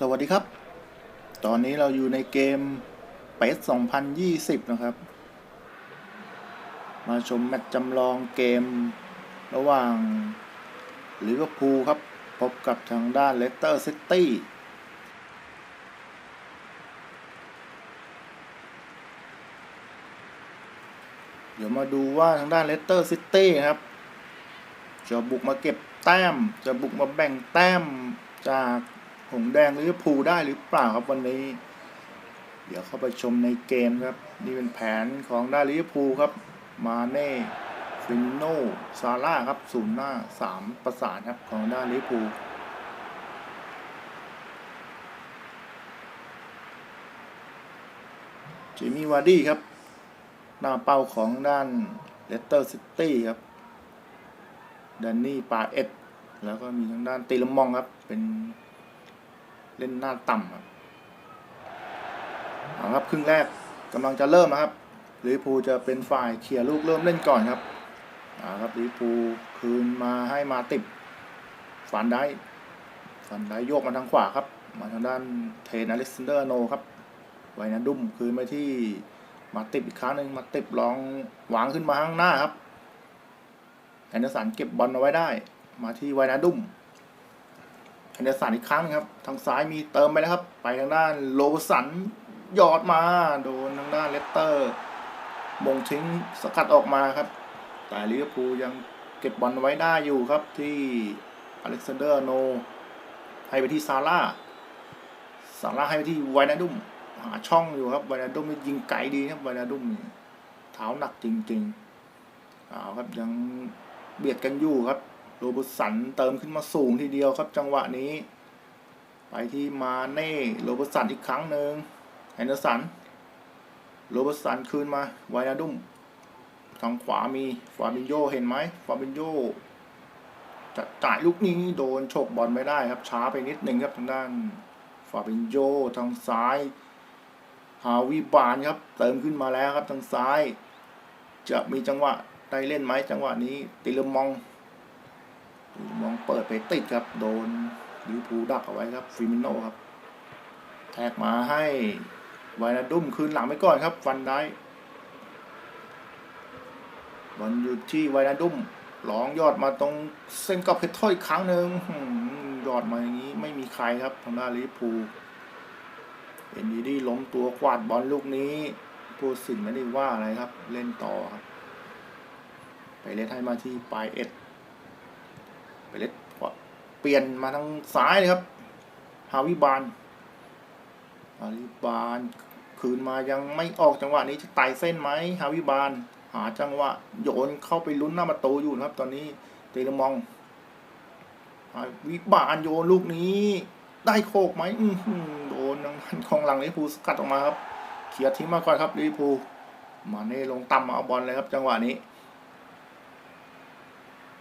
สวัสดีครับ ตอนนี้เราอยู่ในเกมเปส2020 นะครับ มาชมแมตช์จำลองเกมระหว่างลิเวอร์พูลครับ พบกับทางด้านเลสเตอร์ซิตี้เดี๋ยวมาดูว่าทางด้านเลสเตอร์ซิตี้ครับ จะบุกมาเก็บแต้ม จะบุกมาแบ่งแต้มจาก หงแดงลิเวอร์พูได้หรือเปล่าครับวันนี้ เดี๋ยวเข้าไปชมในเกมครับ นี่เป็นแผนของด้านลิเวอร์พูลครับ มาเน่ฟินโนซาร่าครับศูนย์หน้าสามประสานครับของด้านลิเวอร์พูลจิมมี่วาร์ดี้ครับ หน้าเป้าของด้านเลสเตอร์ซิตี้ครับแดนนี่ปาเอ็ดแล้วก็มีทางด้านตีลมองครับ เป็น เล่นหน้าต่ำครับเอาครับครึ่งแรกกำลังจะเริ่มนะครับลิเวอร์พูจะเป็นฝ่ายเคลียร์ลูกเริ่มเล่นก่อนครับเอาครับลิเวอร์พูคืนมาให้มาติดฟันได้ฟันได้โยกมาทางขวาครับ มาทางด้านเทนอเล็กซานเดอร์โนครับไวนาดุมคืนไปที่มาติบอีกครั้งหนึ่งมาติบลองวางขึ้นมาข้างหน้าครับแอนเดอร์สันเก็บบอลเอาไว้ได้ มาที่ไวนาดุม อันเดอร์สันอีกครั้งครับ ทางซ้ายมีเติมไปแล้วครับ ไปทางด้านโลสันหยอดมา โดนทางด้านเลสเตอร์ มงทิ้งสกัดออกมาครับ แต่ลิเวอร์พูลยังเก็บบอลไว้ได้อยู่ครับที่อเล็กซานเดอร์โน ให้ไปที่ซาร่าซาร่าให้ไปที่ไวนาดุมหาช่องอยู่ครับไวนาดุมยิงไกลดีครับไวนาดุมเท้าหนักจริงๆเอาครับยังเบียดกันอยู่ครับ โรบุสันเติมขึ้นมาสูงทีเดียวครับจังหวะนี้ ไปที่มาเน่โรบุสันอีกครั้งหนึ่งแอนเดอร์สันโรบุสันคืนมาไวนาดุมทางขวามีฟาบินโยเห็นไหมฟาบินโยจะจ่ายลูกนี้โดนโฉกบอลไม่ได้ครับ ช้าไปนิดหนึ่งครับทางด้านฟาบินโยทางซ้ายฮาวิบานครับ เติมขึ้นมาแล้วครับทางซ้าย จะมีจังหวะได้เล่นไหมจังหวะนี้ติลมอง ลมองเปิดไปติดครับ โดนลิวพูดักเอาไว้ครับฟิมิโนครับ แท็กมาให้ไวนาดุมคืนหลังไปก่อนครับ ฟันได้บอลอยู่ที่ไวนาดุมหลองยอดมาตรงเส้นกับเพชรถ้อยครั้งหนึ่งยอดมาอย่างนี้ไม่มีใครครับทางด้านลิวพูเอ็นดีดีล้มตัวกวาดบอลลูกนี้ผู้สินไม่ได้ว่าอะไรครับ เล่นต่อครับ ไปเล่นให้มาที่ปลายเอ็ด เล่นเปลี่ยนมาทางซ้ายเลยครับ ฮาวิบานฮาวิบานคืนมายังไม่ออกจังหวะนี้จะไต่เส้นไหมฮาวิบานหาจังหวะโยนเข้าไปลุ้นหน้าประตูอยู่นะครับ ตอนนี้เตลมองฮาวิบานโยนลูกนี้ ได้โคกไหมอืโดนทางด้านของหลังลิพูสกัดออกมาครับเคลียทิ้งมาก่อนครับลิพูมาเน่ลงต่ำมาเอาบอลเลยครับ จังหวะนี้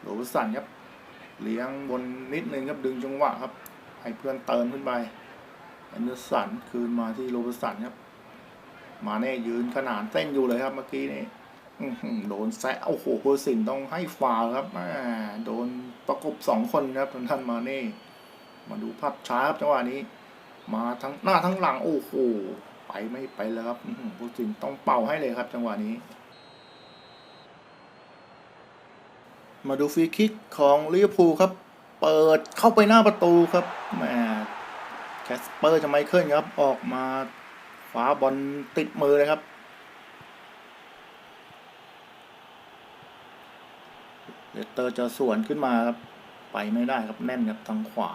โรบสันครับ เลี้ยงบนนิดนึงครับดึงจังหวะครับ ให้เพื่อนเติมขึ้นไปแอนเดอร์สันคืนมาที่โรบสันครับ มาเน่ยืนขนานเส้นอยู่เลยครับเมื่อกี้นี้โดนแซะโอ้โหโคสินต้องให้ฟาวครับอ่าโดนประกบสองคนครับท่านมาเน่มาดูภาพช้าครับจังหวะนี้ มาทั้งหน้าทั้งหลังโอ้โหไปไม่ไปแล้วครับอื้อหือผู้สินต้องเป่าให้เลยครับ จังหวะนี้ มาดูฟรีคิกของลิเวอร์พูลครับ เปิดเข้าไปหน้าประตูครับแหมแคสเปอร์จะไมเคิลครับ ออกมาฝาบอลติดมือเลยครับ เลสเตอร์จะสวนขึ้นมาครับ ไปไม่ได้ครับแน่นครับทางขวา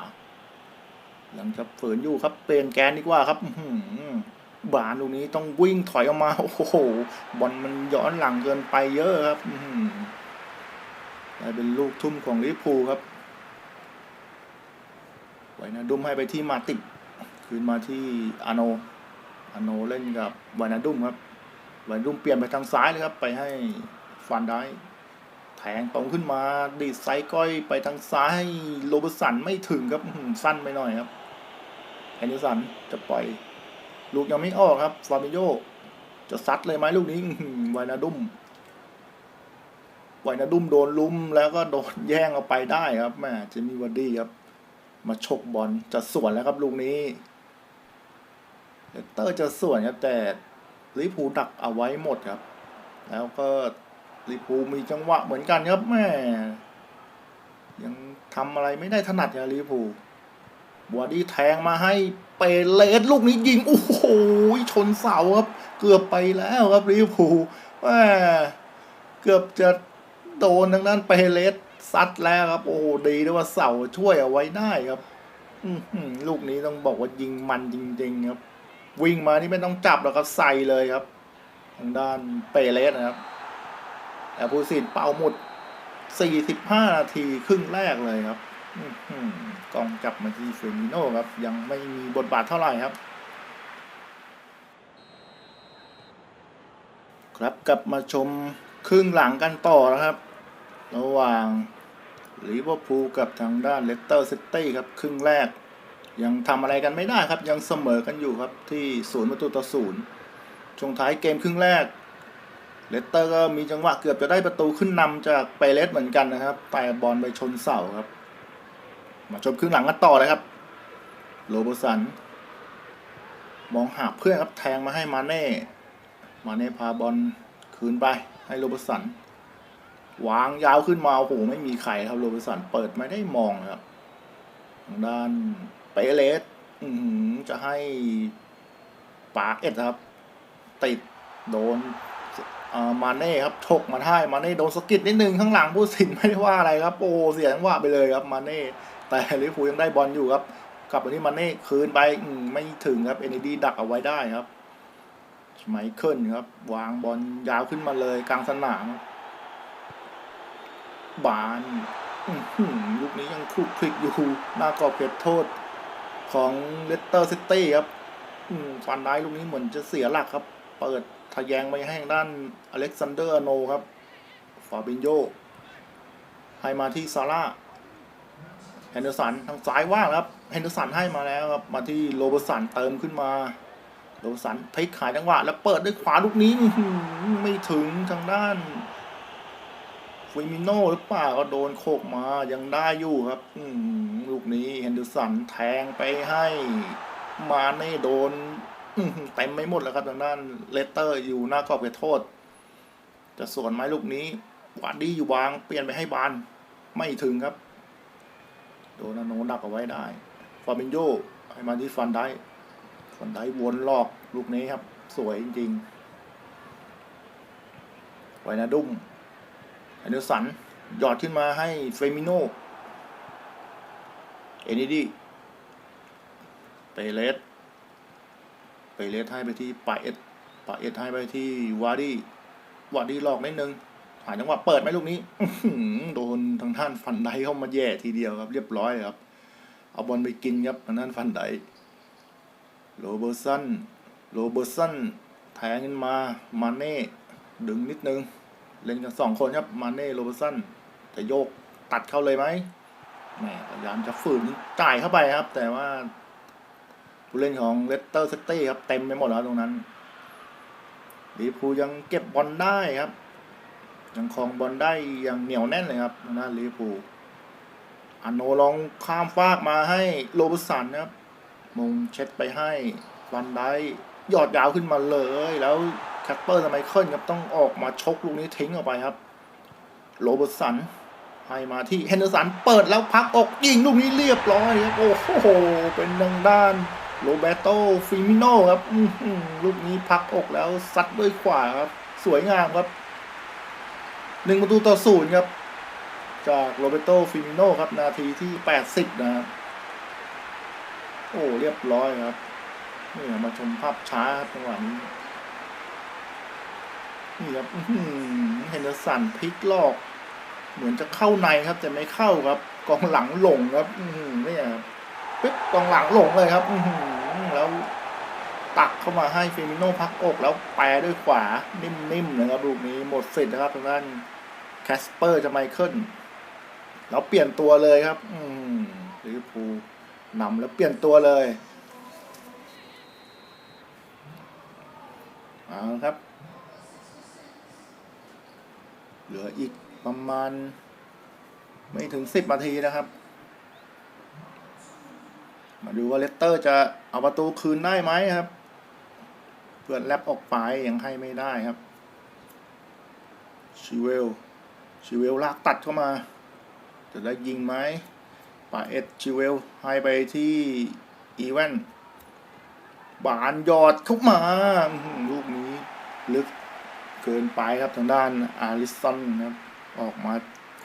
หลังจากฝืนอยู่ครับ เปลี่ยนแกนดีกว่าครับหืบานลูกนี้ต้องวิ่งถอยออกมา โอ้โห บอลมันย้อนหลังเกินไปเยอะครับอื ลายเป็นลูกทุ่มของลิฟท์พูลครับไวนะดุมให้ไปที่มาติกคืนมาที่อาโนอาโนเล่นกับไวนาดุมครับไวนาดุมเปลี่ยนไปทางซ้ายเลยครับ ไปให้ฟันได้แทงตรงขึ้นมาดีดไซด์ก้อยไปทางซ้ายโรบสันไม่ถึงครับสั้นไปหน่อยครับแอนดิสันจะปล่อยลูกยังไม่ออกครับฟาบิโยจะซัดเลยไหมลูกนี้ไวนาดุม ไวนาดุมโดนลุมแล้วก็โดนแย่งเอาไปได้ครับแม่เจมี่วาร์ดี้ครับ มาฉกบอลจะสวนแล้วครับลูกนี้เลสเตอร์จะสวนครับแต่ลิเวอร์พูดักเอาไว้หมดครับ แล้วก็ลิเวอร์พูมีจังหวะเหมือนกันครับแม่ยังทำอะไรไม่ได้ถนัดครับลิเวอร์พูบัวดี้แทงมาให้เปเลสลูกนี้ยิงโอ้โหชนเสาครับ เกือบไปแล้วครับลิเวอร์พูแม่เกือบจะ โดนทางด้านเปเลสซัดแล้วครับ โอ้ดีด้วยว่าเสาช่วยเอาไว้ได้ครับอืลูกนี้ต้องบอกว่ายิงมันจริง ๆ ครับ วิ่งมานี่ไม่ต้องจับแล้วครับใส่เลยครับ ทางด้านเปเลสนะครับแต่ผู้สินเป่าหมด 45 นาทีครึ่งแรกเลยครับอกองจับมาที่เฟรมิโน่ครับ ยังไม่มีบทบาทเท่าไหร่ครับ ครับกลับมาชม ครึ่งหลังกันต่อนะครับ ระหว่างลิเวอร์พูลกับทางด้านเลสเตอร์ซิตี้ครับ ครึ่งแรก ยังทำอะไรกันไม่ได้ครับ ยังเสมอกันอยู่ครับที่ศูนย์ประตูต่อศูนย์ช่วงท้ายเกมครึ่งแรกเลสเตอร์ก็มีจังหวะเกือบจะได้ประตูขึ้นนำจากเปเรสเหมือนกันนะครับ แต่บอลไปชนเสาครับ มาชมครึ่งหลังกันต่อเลยครับ โรบสัน มองหาเพื่อนครับแทงมาให้มาเน่ มาเน่พาบอลคืนไป ให้โรเบสันวางยาวขึ้นมาโอ้โหไม่มีใครครับโรเบสันเปิดไม่ได้มองครับทางด้านเปเลสจะให้ปากเอ็ดครับ ติดโดนมาเน่ครับถกมาได้มาเน่โดนสกิดนิดนึงข้างหลังผู้สินไม่ได้ว่าอะไรครับโอ้เสียงหวะไปเลยครับมาเน่แต่ลิเวอร์พูยังได้บอลอยู่ครับกลับมาที่มาเน่คืนไปไม่ถึงครับเอ็นดีดักเอาไว้ได้ครับ ไมเคิลครับ วางบอลยาวขึ้นมาเลยกลางสนาม บานลูกนี้ยังคลุกคลิกอยู่หน้ากรอบเขตโทษของเลสเตอร์ซิตี้ครับฟันได้ลูกนี้เหมือนจะเสียหลักครับ เปิดทะแยงไปให้ด้านอเล็กซานเดอร์โนครับฟาบินโยให้มาที่ซาร่าเฮนเดอร์สันทางซ้ายว่างครับเฮนเดอร์สันให้มาแล้วครับ มาที่โรเบร์สันเติมขึ้นมา โรสันพลิกขายจังหวะ แล้วเปิดด้วยขวาลูกนี้ ไม่ถึงทางด้านฟิมิโน่หรือเปล่าก็โดนโคกมายังได้อยู่ครับลูกนี้เฮนเดอร์สันแทงไปให้ มาเน่โดนเต็มไม่หมดแล้วครับทางด้านเลสเตอร์อยู่หน้ากรอบเขตโทษ จะสวนไหมลูกนี้วาดดี้อยู่วางเปลี่ยนไปให้บาน ไม่ถึงครับ โดนโนดักเอาไว้ได้ฟาบินโยให้มาที่ฟันได้ ฟันได้วนลอกลูกนี้ครับ สวยจริงๆไวนาดุมอันเดอร์สัน หยอดขึ้นมาให้เฟมิโนเอนิดีเปเลสเปเลสให้ไปที่ปาเอสปาเอสให้ไปที่วาร์ดี้วาร์ดี้หลอกนิดนึงหาจังหวะเปิดไหมลูกนี้โดนทางท่านฟันไดเข้ามาแย่ทีเดียวครับ เรียบร้อยครับ เอาบอลไปกินครับทางด้านฟันได โรเบอร์สันโรเบอร์สันแทงขึ้นมา มาเน่ดึงนิดนึง เล่นกันสองคนครับ มาเน่โรเบอร์สันจะโยกตัดเข้าเลยไหมแหมพยายามจะฝืนจ่ายเข้าไปครับ แต่ว่า ผู้เล่นของเลสเตอร์ซิตี้ครับ เต็มไปหมดแล้วตรงนั้นลีเวอร์พูลยังเก็บบอลได้ครับ ยังครองบอลได้อย่างเหนียวแน่นเลยครับทางด้านลีเวอร์พูลอันโนลองข้ามฟากมาให้โรเบอร์สันนะครับ มงเช็ดไปให้ฟันได้ยอดยาวขึ้นมาเลย แล้วแคปเปอร์สไมเคิลครับต้องออกมาชกลูกนี้ทิ้งออกไปครับ โรเบอร์ตสันให้มาที่เฮนเดอร์สันเปิดแล้วพักอกยิงลูกนี้เรียบร้อยครับ โอ้โห เป็นทางด้านโรเบโตฟิมิโนครับลูกนี้พักอกแล้วซัดด้วยขวาครับ สวยงามครับหนึ่งประตูต่อศูนย์ครับ จากโรเบโตฟิมิโนครับ นาทีที่แปดสิบนะครับ โอ้เรียบร้อยครับนี่มาชมภาพช้าครับจังหวะนี้นี่ครับเฮนเดอร์สันพลิกลอก เหมือนจะเข้าในครับ แต่ไม่เข้าครับ กองหลังหลงครับ อืนี่ครับปึ๊บกองหลังหลงเลยครับ อืแล้วตักเข้ามาให้เฟมิโนพักอกแล้วแปรด้วยขวานิ่มๆนะครับลูกนี้หมดสิทธิ์นะครับทางด้านแคสเปอร์จะไมเคิลแล้วเปลี่ยนตัวเลยครับ อืมลิเวอร์พูล นำแล้วเปลี่ยนตัวเลยเอาครับ เหลืออีกประมาณ ไม่ถึงสิบนาทีนะครับ มาดูว่าเลสเตอร์จะเอาประตูคืนได้ไหมครับ เพื่อนแลบออกไปยังให้ไม่ได้ครับชิเวลชิเวลลากตัดเข้ามา จะได้ยิงไหม ปาเอ็ดชิเวลให้ไปที่อีเวนบานยอดเข้ามา ลูกนี้ลึกเกินไปครับทางด้านอาริสันครับ ออกมา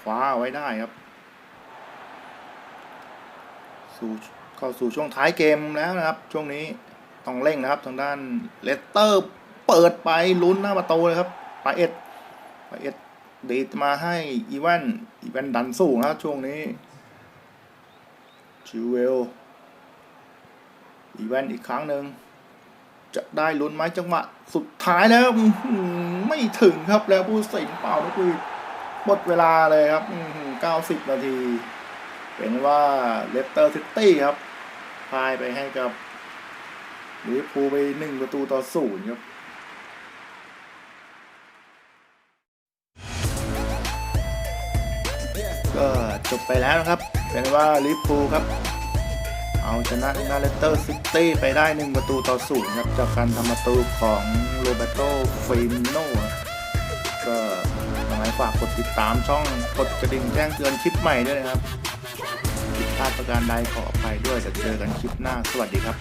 คว้าไว้ได้ครับ สู่เข้าสู่ช่วงท้ายเกมแล้วนะครับ ช่วงนี้ต้องเร่งนะครับ ทางด้านเลสเตอร์เปิดไปลุ้นหน้าประตูเลยครับปาเอ็ดปาเอ็ดดีดมาให้อีแวนอีแวนดันสู้นะครับช่วงนี้ ชิวเวลอีแวนอีกครั้งหนึ่งจะได้ลุ้นไหมจังหวะสุดท้ายแล้วไม่ถึงครับแล้วผู้สินเป่าแล้วคือหมดเวลาเลยครับ 90 นาที เป็นว่าเลสเตอร์ซิตี้ครับพายไปให้กับลิเวอร์พูลไปหนึ่งประตูต่อศูนย์ครับ จบไปแล้วนะครับ เป็นว่าลิเวอร์พูลครับ เอาชนะทางด้าเลสเตอร์ซิตี้ไปได้หนึ่งประตูต่อศูนย์ครับจากการทำประตูของโรเบโตฟินโนก็ยังไงฝากกดติดตามช่องกดกระดิ่งแจ้งเตือนคลิปใหม่ด้วยนะครับผิดพลาดประการใดขออภัยด้วยจะเจอกันคลิปหน้าสวัสดีครับ